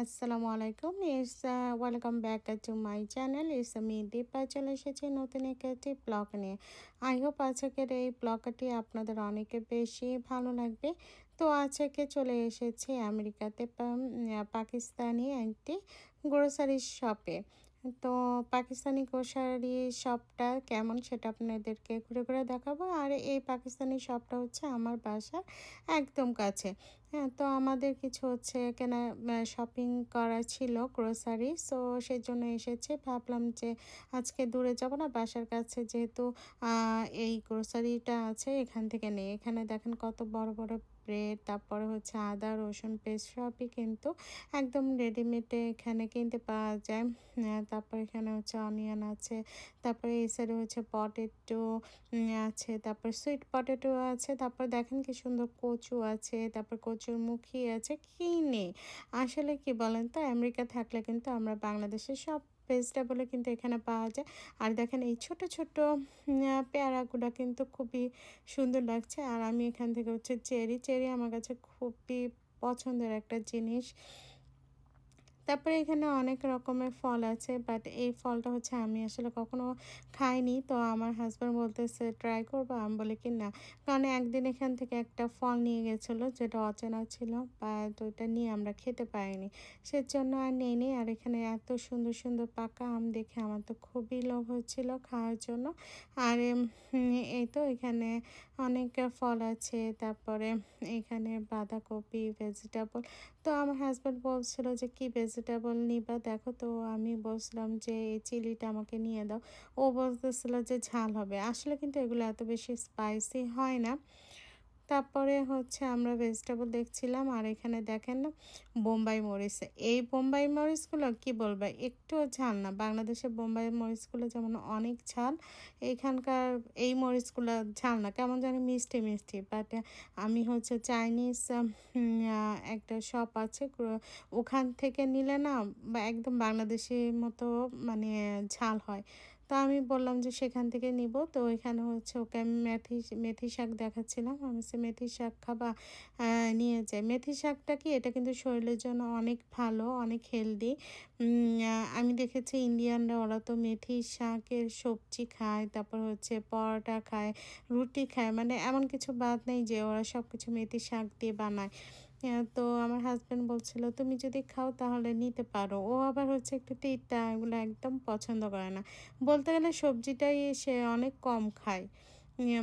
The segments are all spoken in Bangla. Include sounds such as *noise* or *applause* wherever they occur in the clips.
আসসালামু আলাইকুম ইস welcome back to my channel ইস আমি দীপা চলে এসেছি নতুন একটি ব্লগ নিয়ে। আই হোপ আজকের এই ব্লগটি আপনাদের অনেক বেশি ভালো লাগবে। তো আজকে চলে এসেছি আমেরিকাতে পাকিস্তানি একটি গ্রোসারি শপে তো পাকিস্তানি গ্রোসারি শপটা কেমন সেটা আপনাদেরকে ঘুরে ঘুরে দেখাবো। আর এই পাকিস্তানি শপটা হচ্ছে আমার বাসার একদম কাছে। হ্যাঁ তো আমাদের কিছু হচ্ছে কেনা শপিং করা ছিল গ্রোসারি সো সেই জন্য এসেছে। ভাবলাম যে আজকে দূরে যাব না, বাসার কাছে যেহেতু এই গ্রোসারিটা আছে এখান থেকে নেই। এখানে দেখেন কত বড় বড় ব্রেড, তারপরে হচ্ছে আদা, রসুন পেস্ট সবই কিন্তু একদম রেডিমেডে এখানে কিনতে পাওয়া যায়। তারপর এখানে হচ্ছে অনিয়ন আছে, তারপরে এই সাইডে হচ্ছে পটেটো আছে, তারপর সুইট পটেটো আছে, তারপর দেখেন কি সুন্দর কচু আছে, তারপর কচুর মুখী আছে, কি নেই? আসলে কি বলেন তো, আমেরিকা থাকলে কিন্তু আমরা বাংলাদেশের সব ভেজিটেবলও কিন্তু এখানে পাওয়া যায়। আর দেখেন এই ছোট ছোট পেয়ারাগুলো কিন্তু খুবই সুন্দর লাগছে। আর আমি এখান থেকে হচ্ছে চেরি। চেরি আমার কাছে খুবই পছন্দের একটা জিনিস। তারপরে এখানে অনেক রকমের ফল আছে বাট এই ফলটা হচ্ছে আমি আসলে কখনো খাইনি। তো আমার হাজব্যান্ড বলতেছে ট্রাই করব? আমি বলি কি, না। কারণ একদিন এখান থেকে একটা ফল নিয়ে গেছিল, যেটা অচেনা ছিল বা তো ওইটা নিয়ে আমরা খেতে পারিনি। সেজন্য আর নেই আর এখানে এত সুন্দর সুন্দর পাকা আম দেখে আমার তো খুবই লোভ হচ্ছিল খাওয়ার জন্য। আর এই তো এখানে অনেক ফল আছে, তারপরে এখানে বাঁধাকপি ভেজিটেবল তো আমার হাজব্যান্ড বলছিল যে, কি ভেজিটেবল নিবা। দেখো তো, আমি বলছিলাম যে, এই চিলিটা আমাকে নিয়ে দাও। ও বলতেছিল যে, ঝাল হবে। আসলে কিন্তু এগুলো এত বেশি স্পাইসি হয় না। তারপরে হচ্ছে আমরা ভেজিটেবল দেখছিলাম আর এখানে দেখেন বোম্বাই মরিচ। এই বোম্বাই মরিচগুলো কি বলবে? একটুও ঝাল না। বাংলাদেশের বোম্বাই মরিচগুলো যেমন অনেক ঝাল, এখানকার এই মরিচগুলো ঝাল না। কেমন জানি মিষ্টি মিষ্টি। বাট আমি হচ্ছে চাইনিজ একটা শপ আছে ওখান থেকে নিলে না একদম বাংলাদেশের মতো মানে ঝাল হয়। তো আমি বললাম যে সেখান থেকে নিব। তো এখানে হচ্ছে ওকে আমি মেথি মেথি শাক দেখাচ্ছিলাম। আমি সে মেথি শাক খাবা? নিয়ে যাই। মেথি শাকটা কি? এটা কিন্তু শরীরের জন্য অনেক ভালো, অনেক হেলদি। আমি দেখেছি ইন্ডিয়ানরা ওরা তো মেথি শাকের সবজি খায়, তারপর হচ্ছে পরোটা খায়, রুটি খায়। মানে এমন কিছু বাদ নেই যে ওরা সব কিছু মেথি শাক দিয়ে বানায়। তো আমার হাজব্যান্ড বলছিল, তুমি যদি খাও তাহলে নিতে পারো। ও আবার হচ্ছে একটু তিতা, এগুলো একদম পছন্দ করে না। বলতে গেলে সবজিটাই সে অনেক কম খায়।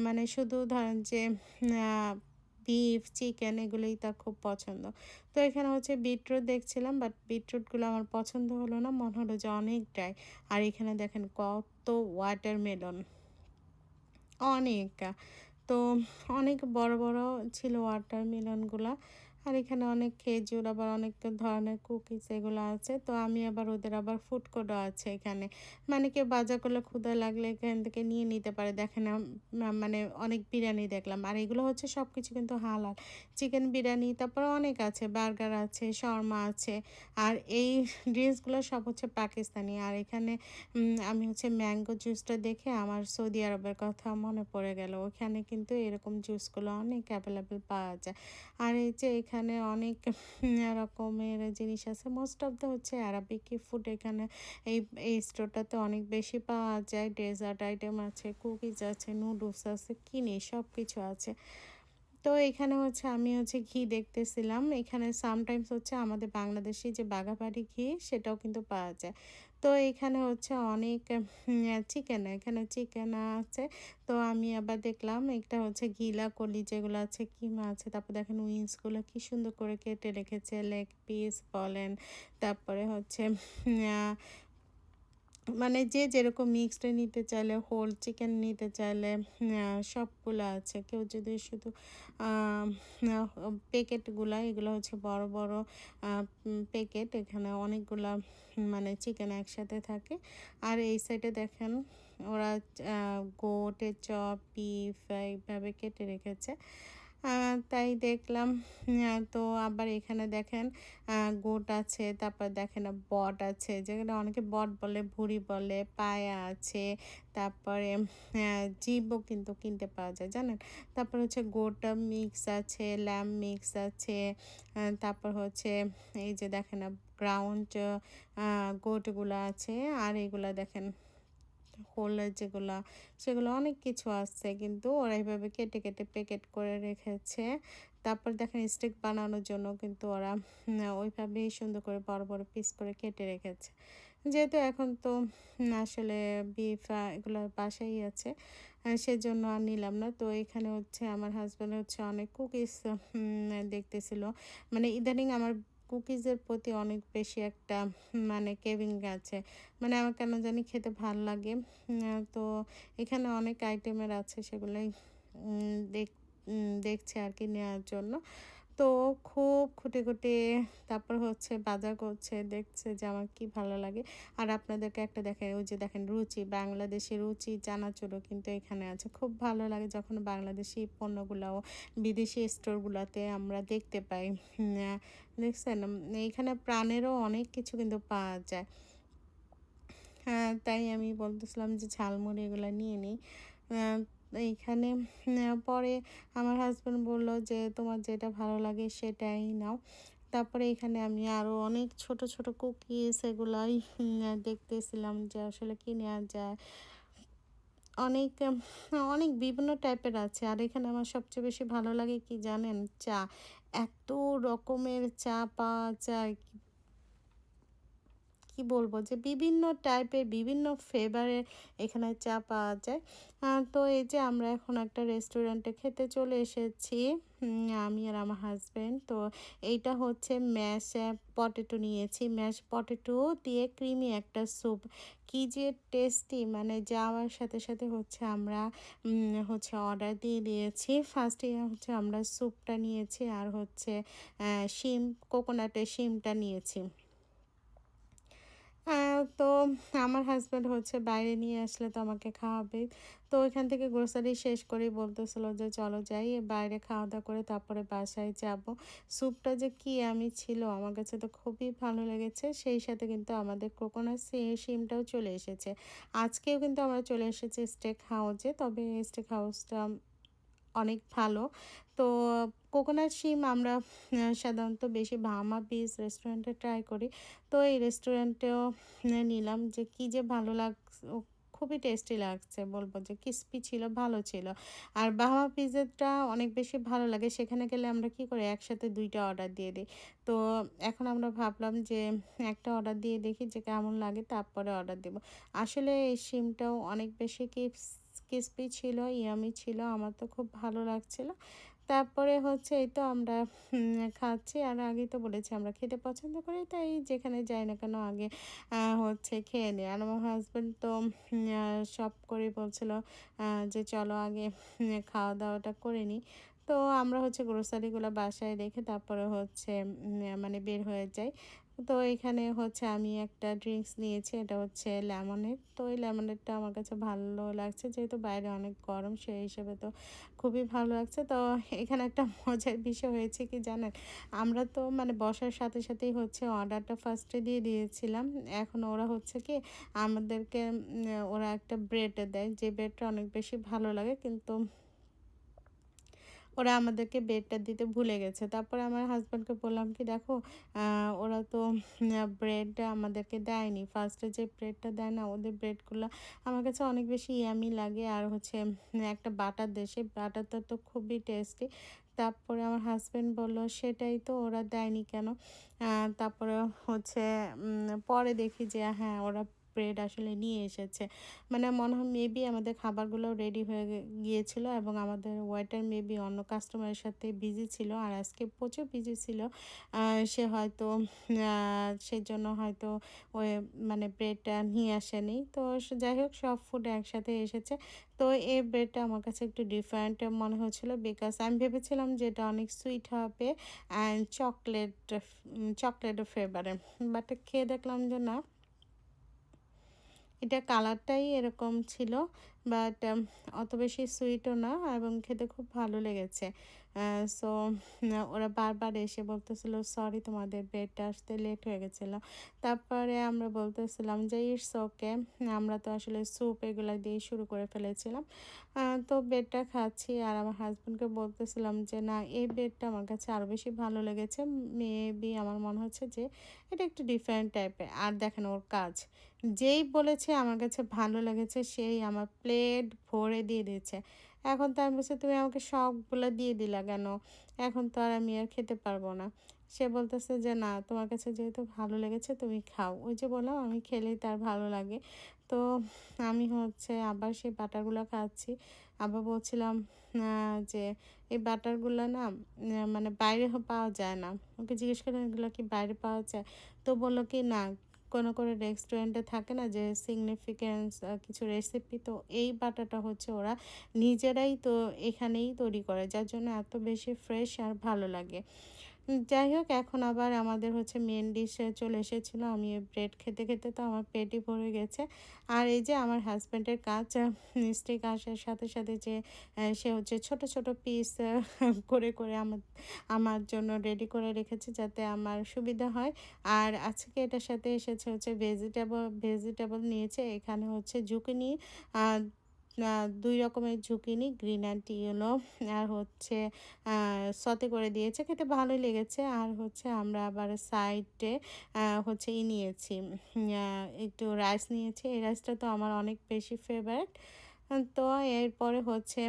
মানে শুধু ধরেন যে বিফ চিকেন এগুলোই তার খুব পছন্দ। তো এখানে হচ্ছে বিটরুট দেখছিলাম বাট বিটরুটগুলো আমার পছন্দ হলো না, মনে হলো যে অনেক ড্রাই আর এখানে দেখেন কত ওয়াটারমেলন অনেক। তো অনেক বড় বড় ছিল ওয়াটারমেলনগুলো আর এখানে অনেক খেজুর, আবার অনেক ধরনের কুকিজ এগুলো আছে। তো আমি আবার ওদের আবার ফুড কোডও আছে এখানে। মানে কেউ বাজার করলে ক্ষুদা লাগলে এখান থেকে নিয়ে নিতে পারে। দেখেন মানে অনেক বিরিয়ানি দেখলাম। আর এগুলো হচ্ছে সব কিছু কিন্তু হালাল। চিকেন বিরিয়ানি, তারপর অনেক আছে। বার্গার আছে, শর্মা আছে। আর এই ড্রিঙ্কসগুলো সব হচ্ছে পাকিস্তানি। আর এখানে আমি হচ্ছে ম্যাঙ্গো জুসটা দেখে আমার সৌদি আরবের কথা মনে পড়ে গেল। ওখানে কিন্তু এরকম জুসগুলো অনেক অ্যাভেলেবেল পাওয়া যায়। আর এই যে অনেক রকমের জিনিস আছে। মোস্ট অফ দ্য হচ্ছে অ্যারাবিক ফুড এখানে। এই এই স্টোরটাতে অনেক বেশি পাওয়া যায়। ডেজার্ট আইটেম আছে কুকিজ আছে নুডলস আছে কিনে সব কিছু আছে। তো এখানে হচ্ছে আমি হচ্ছে ঘি দেখতেছিলাম। এখানে সামটাইমস হচ্ছে আমাদের বাংলাদেশি যে বাঘাবাড়ি ঘি, সেটাও কিন্তু পাওয়া যায়। তো এখানে হচ্ছে অনেক চিকেন, এখানে চিকেন আছে। তো আমি আবার দেখলাম একটা হচ্ছে গিলা কলি যেগুলো আছে, কিমা আছে, তারপর দেখেন উইংসগুলো কি সুন্দর করে কেটে রেখেছে, লেগ পিস বলেন, তারপরে হচ্ছে মানে যে যেরকম মিক্সড নিতে চাইলে হোল চিকেন নিতে চাইলে সবগুলো আছে। কেউ যদি শুধু প্যাকেটগুলো এগুলো হচ্ছে বড় বড় প্যাকেট এখানে অনেকগুলা মানে চিকেন একসাথে থাকে। আর এই সাইডে দেখেন, ওরা গোটে চপ বিফ এইভাবে কেটে রেখেছে। তাই দেখলাম। তো আবার এখানে দেখেন গোট আছে, তারপর দেখেন বট আছে, যেখানে অনেকে বট বলে, ভুড়ি বলে, পায়া আছে, তারপরে জিবও কিন্তু কিনতে পাওয়া যায়, জানেন? তারপর হচ্ছে গোটা মিক্স আছে, ল্যাম মিক্স আছে তারপর হচ্ছে এই যে দেখেন, গ্রাউন্ড গোটগুলো আছে, আর এগুলা দেখেন হোলের যেগুলো, সেগুলো অনেক কিছু আসছে কিন্তু ওরা এইভাবে কেটে কেটে প্যাকেট করে রেখেছে। তারপর দেখেন স্টিক বানানোর জন্য কিন্তু ওরা ওইভাবেই সুন্দর করে বড় বড় পিস করে কেটে রেখেছে। যেহেতু এখন তো আসলে বিফ এগুলো বাসাই আছে সেজন্য আর নিলাম না। তো এখানে হচ্ছে আমার হাজব্যান্ড হচ্ছে অনেক কুকিজ দেখতেছিল। মানে ইদানিং আমার কুকিজের প্রতি অনেক বেশি একটা মানে কেভিং আছে। মানে আমার কেন জানি খেতে ভালো লাগে। তো এখানে অনেক আইটেমের আছে সেগুলোই দেখ দেখছে আর কি নেওয়ার জন্য। তো খুব খুঁটে খুঁটে তারপর হচ্ছে বাজার করছে, দেখছে যে আমার কি ভালো লাগে। আর আপনাদেরকে একটা দেখেন ওই যে দেখেন রুচি, বাংলাদেশি রুচি চানাচুরও কিন্তু এখানে আছে। খুব ভালো লাগে যখন বাংলাদেশি পণ্যগুলাও বিদেশি স্টোরগুলোতে আমরা দেখতে পাই। দেখছেন? এইখানে প্রাণেরও অনেক কিছু কিন্তু পাওয়া যায়। হ্যাঁ তাই আমি বলতেছিলাম যে ঝালমুড়ি এগুলো নিয়ে নিই। এইখানে পরে আমার হাজব্যান্ড বলল যে, তোমার যেটা ভালো লাগে সেটাই নাও। তারপরে এখানে আমি আরও অনেক ছোট ছোট কুকিজ এগুলাই দেখতেছিলাম যে আসলে কি নেওয়া যায়। অনেক অনেক বিভিন্ন টাইপের আছে। আর এখানে আমার সবচেয়ে বেশি ভালো লাগে কি জানেন? চা। এত রকমের চা পাওয়া যায় বলব যে বিভিন্ন টাইপের বিভিন্ন ফ্লেভারের এখানে চা পাওয়া যায়। তো এই যে আমরা এখন একটা রেস্টুরেন্টে খেতে চলে এসেছি আমি আর আমার হাজব্যান্ড তো এইটা হচ্ছে ম্যাশ পটেটো নিয়েছি। ম্যাশ পটেটো দিয়ে ক্রিমি একটা স্যুপ কি যে টেস্টি মানে যাওয়ার সাথে সাথে হচ্ছে আমরা হচ্ছে অর্ডার দিয়ে দিয়েছি। ফার্স্টে হচ্ছে আমরা স্যুপটা নিয়েছি আর হচ্ছে শিম কোকোনাটের শিমটা নিয়েছি। তো আমার হাজব্যান্ড হচ্ছে বাইরে নিয়ে আসলে তো আমাকে খাওয়াবে। তো ওইখান থেকে গ্রোসারি শেষ করেই বলতেছিল যে, চলো যাই, বাইরে খাওয়া দাওয়া করে তারপরে বাসায় যাব। স্যুপটা যে কি আমি ছিল, আমার কাছে তো খুবই ভালো লেগেছে। সেই সাথে কিন্তু আমাদের কোকোনাট সিমটাও চলে এসেছে। আজকেও কিন্তু আমরা চলে এসেছি স্টেক হাউসে তবে স্টেক হাউসটা অনেক ভালো। তো কোকোনাট শিম আমরা সাধারণত বেশি ভামা বিচ রেস্টুরেন্টে ট্রাই করি। তো এই রেস্টুরেন্টেও নিলাম যে কি যে ভালো লাগ খুবই টেস্টি লাগছে, বলব যে ক্রিস্পি ছিল, ভালো ছিল। আর বাহামা পিজাটা অনেক বেশি ভালো লাগে, সেখানে গেলে আমরা কি করি, একসাথে দুইটা অর্ডার দিয়ে দিই। তো এখন আমরা ভাবলাম যে একটা অর্ডার দিয়ে দেখি যে কেমন লাগে, তারপরে অর্ডার দেব। আসলে এই সিমটাও অনেক বেশি ক্রিপস ক্রিস্পি ছিল ইয়ামি ছিল, আমার তো খুব ভালো লাগছিল। তারপরে হচ্ছে এই তো আমরা খাচ্ছি। আর আগেই তো বলেছি, আমরা খেতে পছন্দ করি, তাই যেখানে যাই না কেন আগে হচ্ছে খেয়ে নিই। আর আমার হাজব্যান্ড তো সব করে বলছিল যে চলো আগে খাওয়া দাওয়াটা করে নিই। তো আমরা হচ্ছে গ্রোসারিগুলো বাসায় রেখে তারপরে হচ্ছে মানে বের হয়ে যাই। তো এখানে হচ্ছে আমি একটা ড্রিঙ্কস নিয়েছি, এটা হচ্ছে লেমনের তো ওই লেমনেরটা আমার কাছে ভালো লাগছে, যেহেতু বাইরে অনেক গরম, সেই হিসেবে তো খুবই ভালো লাগছে। তো এখানে একটা *laughs* মজার বিষয় হয়েছে কি জানেন? আমরা তো মানে বসার সাথে সাথেই হচ্ছে অর্ডারটা ফার্স্টে দিয়ে দিয়েছিলাম। এখন ওরা হচ্ছে কি আমাদেরকে ওরা একটা ব্রেড দেয়, যে ব্রেডটা অনেক বেশি ভালো লাগে, কিন্তু ওরা আমাদেরকে ব্রেডটা দিতে ভুলে গেছে। তারপরে আমার হাজব্যান্ডকে বললাম কি, দেখো ওরা তো ব্রেড আমাদেরকে দেয়নি। ফার্স্টে যে ব্রেডটা দেয় না, ওদের ব্রেডগুলো আমার কাছে অনেক বেশি ইয়ামি লাগে। আর হচ্ছে, একটা বাটার দেশে বাটারটা তো খুবই টেস্টি তারপরে আমার হাজব্যান্ড বলল, সেটাই তো ওরা দেয়নি কেন? তারপরে হচ্ছে পরে দেখি যে হ্যাঁ ওরা ব্রেড আসলে নিয়ে এসেছে। মানে মনে হয় মেবি আমাদের খাবারগুলো রেডি হয়ে গিয়েছিল এবং আমাদের ওয়েটার মেবি অন্য কাস্টমারের সাথে বিজি ছিল আর আজকে প্রচুর বিজি ছিল। সে হয়তো সেই জন্য হয়তো ওই মানে ব্রেডটা নিয়ে আসেনি। তো যাই হোক, সব ফুড একসাথে এসেছে। তো এই ব্রেডটা আমার কাছে একটু ডিফারেন্ট মনে হচ্ছিল বিকজ আমি ভেবেছিলাম যে এটা অনেক সুইট হবে অ্যান্ড চকলেট চকলেট ফ্লেভারে বাট খেয়ে দেখলাম যে না এটা কালারটাই এরকম ছিল বাট অত বেশি সুইটও না এবং খেতে খুব ভালো লেগেছে। সো ওরা বারবার এসে বলতেছিল সরি তোমাদের বেডটা আসতে লেট হয়ে গেছিল। তারপরে আমরা বলতেছিলাম যে ইটস ওকে আমরা তো আসলে স্যুপ এগুলো দিয়ে শুরু করে ফেলেছিলাম। তো বেডটা খাচ্ছি আর আমার হাজব্যান্ডকে বলতেছিলাম যে, না, এই বেডটা আমার কাছে আরও বেশি ভালো লেগেছে। মেবি আমার মনে হচ্ছে যে, এটা একটু ডিফারেন্ট টাইপের আর দেখেন ওর কাজ। যেই বলেছে আমার কাছে ভালো লেগেছে, সেই আমার প্লেট ভরে দিয়ে দিয়েছে। এখন তো আমি বলছি, তুমি আমাকে সবগুলো দিয়ে দিলা কেন? এখন তো আর আমি আর খেতে পারব না। সে বলতেছে যে, না, তোমার কাছে যেহেতু ভালো লেগেছে, তুমি খাও। ওই যে বললাম, আমি খেলেই তার ভালো লাগে। তো আমি হচ্ছে আবার সেই বাটারগুলো খাচ্ছি। আবার বলছিলাম যে এই বাটারগুলো না মানে বাইরে পাওয়া যায় না। ওকে জিজ্ঞেস করে, এগুলো কি বাইরে পাওয়া যায়? তো বলল কি, না কোনো কোনো রেস্টুরেন্টে থাকে না যে সিগনিফিকেন্স কিছু রেসিপি তো এই বাটাটা হচ্ছে ওরা নিজেরাই তো এখানেই তৈরি করে, যার জন্য এত বেশি ফ্রেশ আর ভালো লাগে। যাই হোক, এখন আবার আমাদের হচ্ছে মেন ডিশে চলে এসেছিল। আমি ব্রেড খেতে খেতে তো আমার পেটই ভরে গেছে। আর এই যে আমার হাজব্যান্ডের কাজ স্টিক আসার সাথে সাথে যে সে হচ্ছে ছোট ছোট পিস করে করে আমার আমার জন্য রেডি করে রেখেছে যাতে আমার সুবিধা হয়। আর আজকে এটার সাথে এসেছে হচ্ছে ভেজিটেবল ভেজিটেবল নিয়েছে। এখানে হচ্ছে ঝুঁকি দুই রকমের ঝুঁকিনি গ্রিন অ্যান্ড ইয়েলো আর হচ্ছে সতে করে দিয়েছে, খেতে ভালোই লেগেছে। আর হচ্ছে, আমরা আবার সাইডে হচ্ছে ই নিয়েছি। একটু রাইস নিয়েছি। এই রাইসটা তো আমার অনেক বেশি ফেভারিট তো এরপরে হচ্ছে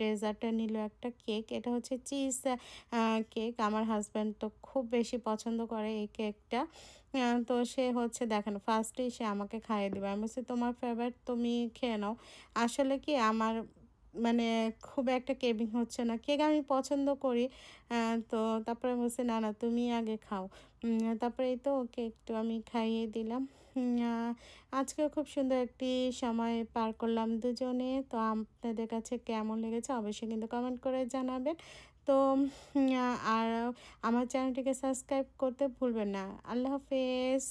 ডেজার্টটা নিল একটা কেক এটা হচ্ছে চিজ কেক আমার হাজব্যান্ড তো খুব বেশি পছন্দ করে এই কেকটা তো সে হচ্ছে দেখেন ফার্স্টেই সে আমাকে খাইয়ে দেবে। আমি বলছি, তোমার ফেভারিট তুমি খেয়ে নাও। আসলে কি আমার মানে খুব একটা কেবিং হচ্ছে না। কেক আমি পছন্দ করি তো তারপরে বলছি, না না, তুমি আগে খাও। তারপরে তো ওকে একটু আমি খাইয়ে দিলাম। আজকে খুব সুন্দর একটি সময় পার করলাম দুজনে। তো আপনাদের কাছে কেমন লেগেছে অবশ্যই কিন্তু কমেন্ট করে জানাবেন। তো আর আমার চ্যানেলটিকে সাবস্ক্রাইব করতে ভুলবেন না। আল্লাহ হাফেজ।